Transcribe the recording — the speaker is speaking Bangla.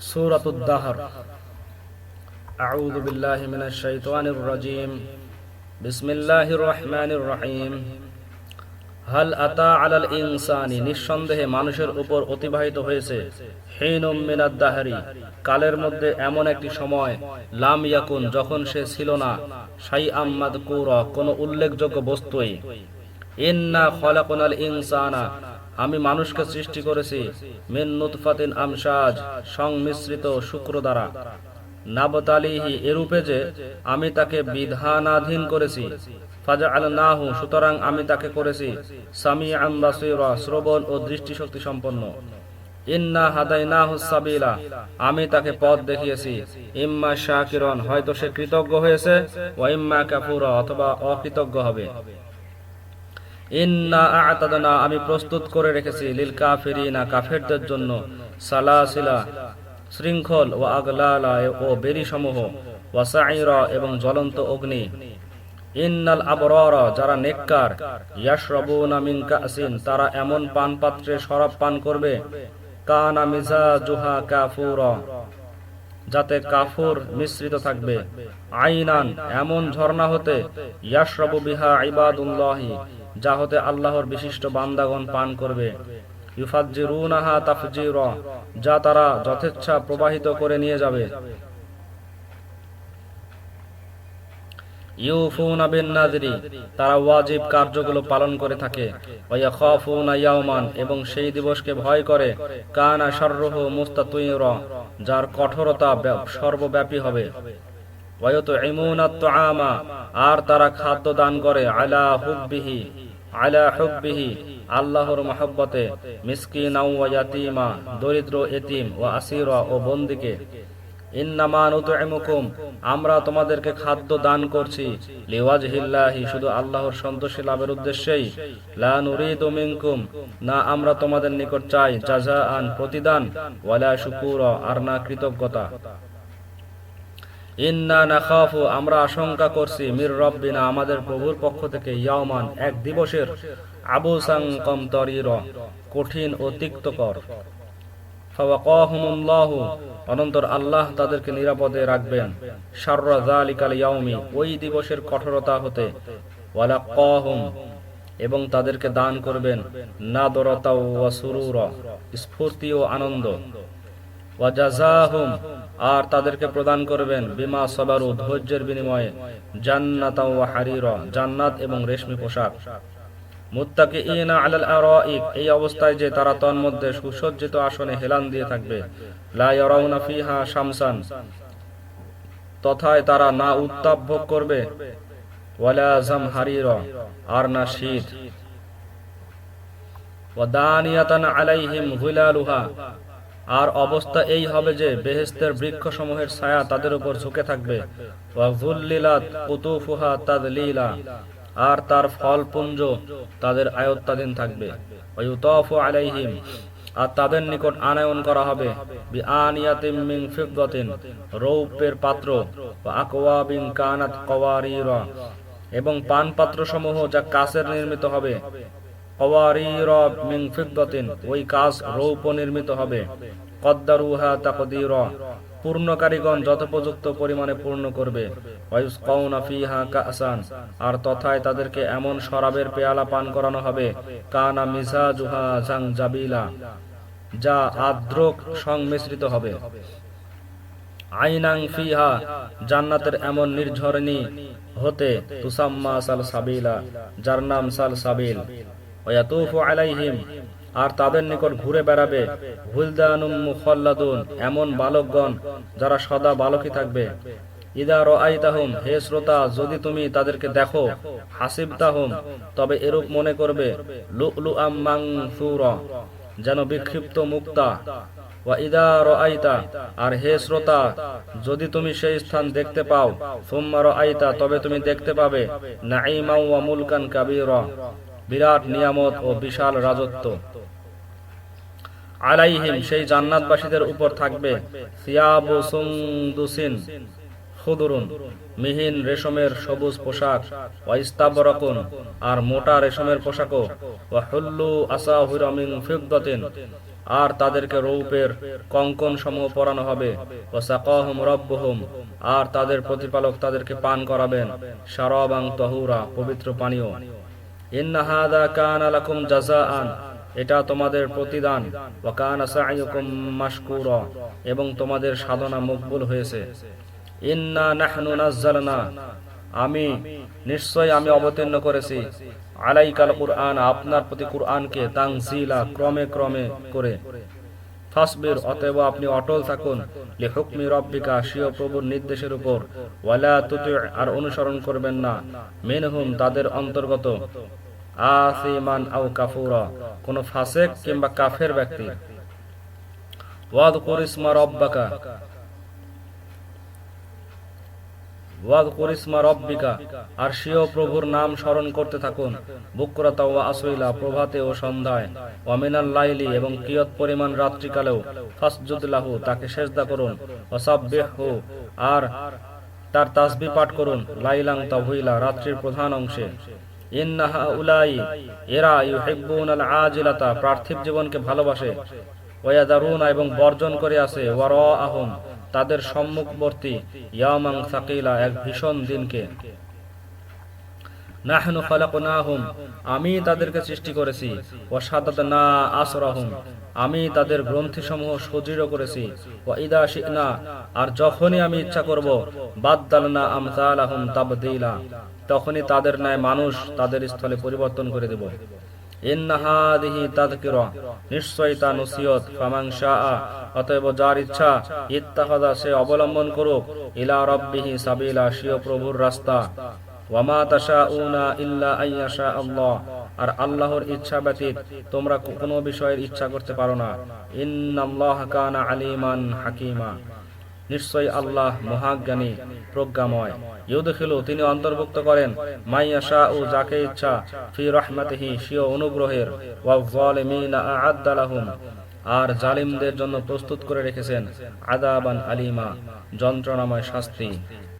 سورة الدهر أعوذ بالله من الشيطان الرجيم بسم الله الرحمن الرحيم হাল আতা আলাল ইনসানি নিঃসন্দেহে মানুষের উপর অতিবাহিত হয়েছে হিনুম মিনাদ দাহারি কালের মধ্যে এমন একটি সময় লাম ইয়াকুন যখন সে ছিল না সাই আম্মাদ কুরা কোনো উল্লেখযোগ্য বস্তুই ইন্না খলাকুনাল ইনসানা আমি মানুষকে সৃষ্টি করেছি। মিন নুতফাতিন আমসাজ সংমিশ্রিত শুক্র দ্বারা নাবতালিহি এরূপে যে আমি তাকে বিধানাধীন করেছি। ফাজা আল নাহু সুতরাং আমি তাকে করেছি। সামি আম্বাসিরা শ্রবণ ও দৃষ্টিশক্তি সম্পন্ন। ইন্না হাদাই নাহু সাবিলা, আমি তাকে পথ দেখিয়েছি। ইম্মা শাকিরন, হয়তো সে কৃতজ্ঞ হয়েছে ও ইম্মা কাফুরা, অথবা অকৃতজ্ঞ হবে। ইন্না আতাদনা, আমি প্রস্তুত করে রেখেছি লিল কাফিরিনা, কাফেরদের জন্য সালাসিলা, শৃঙ্খল ও আগলালা ও বেরি সমূহ ওয়াসাইরা এবং জ্বলন্ত অগ্নি। ইন্নাল আবরার, যারা নেককার, ইয়াশরাবুনা মিন কাসিন, তারা এমন পান পাত্রে শরাব পান করবে, কানা মিজাজুহা কাফুরা, যাতে কাফুর মিশ্রিত থাকবে। আইনান, এমন ঝর্ণা হতে, ইয়াশরাবু বিহা ইবাদুল্লাহি যা হতে আল্লাহর বিশিষ্ট বান্দাগণ পান করবে। যা তারা যথেচ্ছা প্রবাহিত করে নিয়ে যাবে। তারা ওয়াজিব কার্যগুলো পালন করে থাকে। এবং সেই দিবসকে ভয় করে। কানা শাররুহু মুস্তাতুইরা যার কঠোরতা সর্বব্যাপী হবে। আর তারা খাদ্য দান করে আলা হুব্বিহি আলা হুব্বিহি, আল্লাহর মহব্বতে, মিসকিনা ওয়া দরিদ্র, এতিম ও আসিরা ও বন্দিকে। আমরা তোমাদেরকে খাদ্য দান করছি, লিওয়াজহিল্লাহি, শুধু আল্লাহর সন্তোষী লাভের উদ্দেশ্যেই। লা নুরিদু মিনকুম, না আমরা তোমাদের নিকট চাই জাযাআন প্রতিদান, ওয়ালা শুকুরা, আর না কৃতজ্ঞতা। ইন্না নাখাফু, আমরা আশঙ্কা করছি, মির রব্বিনা, আমাদের প্রভুর পক্ষ থেকে ইয়াওমান, এক দিবসের আবুসাং কমতরির কঠিন ও তিক্তকর অনন্তর আল্লাহ তাদেরকে নিরাপদে রাখবেন। ইয়াউমি ওই দিবসের কঠোরতা হতে। এবং তাদেরকে দান করবেন। ওয়া সুরুরা, স্ফূর্তি ও আনন্দ। আর তাদেরকে প্রদান করবেন বিমা সবারু, ধৈর্যের বিনিময়ে জান্নাতা জান্নাত এবং রেশমি পোশাক। এই অবস্থায় যে তারা সুসজ্জিত আসনে হেলান দিয়ে থাকবে। শামসান, তথায় তারা না উত্তাপ ভোগ করবে আর না শীত। আলাইহিম আর অবস্থা এই হবে যে বেহেস্তের বৃক্ষসমূহের ছায়া তাদের উপর ঝুঁকে থাকবে। আর তার ফল পুঞ্জ তাদের আয়ত্তাধীন থাকবে। আলাইহিম। আর তাদের নিকট আনায়ন করা হবে। রৌপ্যের পাত্র। কানাত এবং পান পাত্র সমূহ যা কাচের নির্মিত হবে। মিন ফিদ্দাতিন, ওই কাজ রৌপ্য নির্মিত হবে। কদ্দারুহা তাকদীরা, পূর্ণকারীগণ যথোপযুক্ত পরিমাণে পূর্ণ করবে। কাসান, আর তথায় তাদেরকে এমন শরাবের পেয়ালা পান করানো হবে, কানা মিজাজুহা জাংজাবিলা, যা আদ্রক সংমিশ্রিত হবে। আইনাং ফিহা, জান্নাতের এমন নির্ঝরণী হতে তুসাম্মা সাল সাবিলা যার নাম সাল সাবিল ওয়াতুফু আলাইহিম, আর তাদের নিকট ঘুরে বেড়াবে। হুলদানুম মুখাল্লাদুন, এমন বালকগণ যারা সদা বালকই থাকবে। ইদা রাআইতাহুম, হে শ্রোতা, যদি তুমি তাদেরকে দেখো, হাসিবতাহুম, তবে এরূপ মনে করবে, লুলুআম মানসুরা যেন বিক্ষিপ্ত মুক্তা। ওয়া ইদা আর হে শ্রোতা, যদি তুমি সেই স্থান দেখতে পাও, সুম্মা রাআইতা, তবে তুমি দেখতে পাবে নাঈমা মুলকান কাবীরা। বিরাট নিয়ামত ও বিশাল রাজত্ব। আলাইহিম সেই জান্নাতবাসীদের উপর থাকবে সিয়াবু সুন্দুসিন খুদরুন, মিহিন রেশমের সবুজ পোশাক, ওয়াইস্তাবরাকুন, আর মোটা রেশমের পোশাকও, ওয়া হুল্লু আসাহুরা মিন ফিদ্দাতিন, আর তাদেরকে রৌপের কঙ্কন সমূহ পরানো হবে ও সাকাহম রব্বহুম, আর তাদের প্রতিপালক তাদেরকে পান করাবেন সারবাং তহুরা, পবিত্র পানীয়। ইন্না হাদা কানা লাকুম জাযাআন, এটা তোমাদের প্রতিদান। ওয়া কানা সাইয়ুকুম এবং তোমাদের সাধনা মকবুল হয়েছে। ইন্না নাহনু নাযালনা আমি নিশ্চয় আমি অবতীর্ণ করেছি। আলাইকাল কুরআন, আপনার প্রতি কুরআনকে তাংজিলা ক্রমে ক্রমে করে। ফাসবির, অতএব আপনি অটল থাকুন। লি হুকমি রব্বিকা, স্বীয় প্রভুর নির্দেশের উপর। ওয়ালা তুতি আর অনুসরণ করবেন না। মিনহুম, তাদের অন্তর্গত। আসিমান আও কাফুরা, কোন ফাসেক কিংবা কাফের ব্যক্তি। ওয়াদ রব্বাকা। ওয়াদ রব্বিকা আর স্বীয় প্রভুর নাম স্মরণ করতে থাকুন। বুকরতা ও আসইলা প্রভাতে ও সন্ধ্যায়। অমিনাল লাইলি এবং কিয়ত পরিমাণ রাত্রিকালেও ফাসজুদলাহু তাকে সেজদা করুন। অসাব্বেহু আর তার তাসবি পাঠ করুন। লাইলাং তাহুইলা রাত্রির প্রধান অংশে। এরা ইউহিব্বুনাল আজিলাতা পার্থিব জীবনকে ভালোবাসে। এবং বর্জন করে তাদের সম্মুখবর্তী সাকিলা, এক ভীষণ দিনকে। নাহনু খালাকনাহুম, আমি তাদেরকে সৃষ্টি করেছি। ও না আসরাহুম, আমি তাদের গ্রন্থিসমূহ সুদৃঢ় করেছি। ও ইদা শিকনা আর যখনই আমি ইচ্ছা করব, বাদ্দালনা আমসালাহুম তাবদিলা। তখনই তাদের ন্যায় মানুষ তাদের স্থলে পরিবর্তন করে দেব। অবলম্বন করুক। সাবিলা প্রভুর রাস্তা। আল্লাহ। আর আল্লাহর ইচ্ছা ব্যতীত তোমরা কোনো বিষয়ের ইচ্ছা করতে পারো না। ইন্নাল্লাহ আলিমান হাকিমা। নিশ্চয়ই আল্লাহ মহাজ্ঞানী, প্রজ্ঞাময়। ইউদখিলু তিনি অন্তর্ভুক্ত করেন মাইয়াশা ও যাকে ইচ্ছা, ফি রহমাতিহি সিও অনুগ্রহের ওয়া যালিমিনা আ'আদ্দা লাহুম। আর জালিমদের জন্য প্রস্তুত করে রেখেছেন আদাবান আলিমা, যন্ত্রণাময় শাস্তি।